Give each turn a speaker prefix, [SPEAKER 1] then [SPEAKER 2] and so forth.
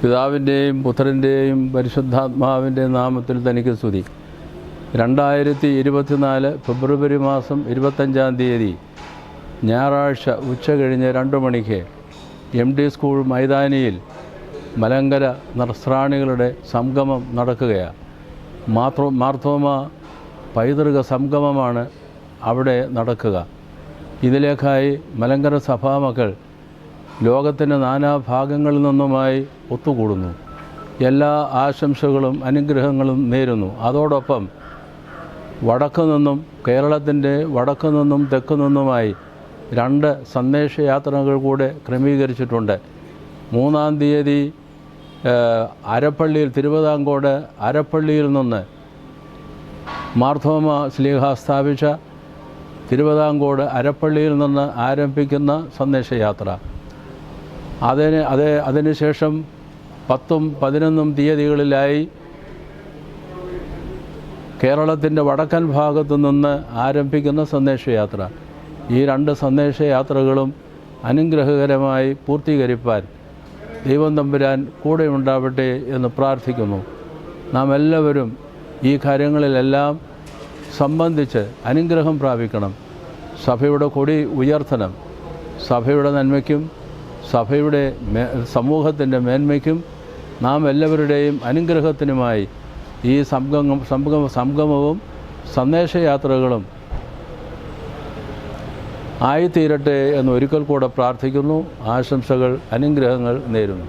[SPEAKER 1] പിതാവിന്റെയും പുത്രന്റെയും പരിശുദ്ധാത്മാവിന്റെയും നാമത്തിൽ തനിക്ക് സ്തുതി. രണ്ടായിരത്തി ഇരുപത്തിനാല് ഫെബ്രുവരി മാസം ഇരുപത്തഞ്ചാം തീയതി ഞായറാഴ്ച ഉച്ച കഴിഞ്ഞ് രണ്ട് മണിക്ക് എം ഡി സ്കൂൾ മൈതാനിയിൽ മലങ്കര നർസ്രാണികളുടെ സംഗമം നടക്കുകയാണ്. മാത്ര മാർത്തോമ പൈതൃക സംഗമമാണ് അവിടെ നടക്കുക. ഇതിലേക്കായി മലങ്കര സഭാമക്കൾ ലോകത്തിന്റെ നാനാഭാഗങ്ങളിൽ നിന്നുമായി ഒത്തുകൂടുന്നു. എല്ലാ ആശംസകളും അനുഗ്രഹങ്ങളും നേരുന്നു. അതോടൊപ്പം വടക്കു നിന്നും കേരളത്തിന്റെ വടക്കു നിന്നും തെക്കു നിന്നുമായി രണ്ട് സന്ദേശയാത്രകൾ കൂടെ ക്രമീകരിച്ചിട്ടുണ്ട്. മൂന്നാം തീയതി അരപ്പള്ളിയിൽ തിരുവിതാംകോട് അരപ്പള്ളിയിൽ നിന്ന് മാർത്തോമ സ്ലീഹ സ്ഥാപിച്ച തിരുവിതാംകോട് അരപ്പള്ളിയിൽ നിന്ന് ആരംഭിക്കുന്ന സന്ദേശയാത്ര. അതിന് അത് അതിനുശേഷം പത്തും പതിനൊന്നും തീയതികളിലായി കേരളത്തിന്റെ വടക്കൻ ഭാഗത്തു നിന്ന് ആരംഭിക്കുന്ന സന്ദേശയാത്ര. ഈ രണ്ട് സന്ദേശയാത്രകളും അനുഗ്രഹകരമായി പൂർത്തീകരിപ്പാൻ ദൈവം തമ്പുരാൻ കൂടെ ഉണ്ടാവട്ടെ എന്ന് പ്രാർത്ഥിക്കുന്നു. നാം എല്ലാവരും ഈ കാര്യങ്ങളിലെല്ലാം സംബന്ധിച്ച് അനുഗ്രഹം പ്രാപിക്കണം. സഭയുടെ കൊടി ഉയർത്തണം. സഭയുടെ നന്മയ്ക്കും സഭയുടെ സമൂഹത്തിന്റെ മേന്മയ്ക്കും നാം എല്ലാവരുടെയും അനുഗ്രഹത്തിനുമായി ഈ സംഗമം സംഗമ സംഗമവും സന്ദേശയാത്രകളും ആയിത്തീരട്ടെ എന്ന് ഒരിക്കൽ കൂടെ പ്രാർത്ഥിക്കുന്നു. ആശംസകൾ അനുഗ്രഹങ്ങൾ നേരുന്നു.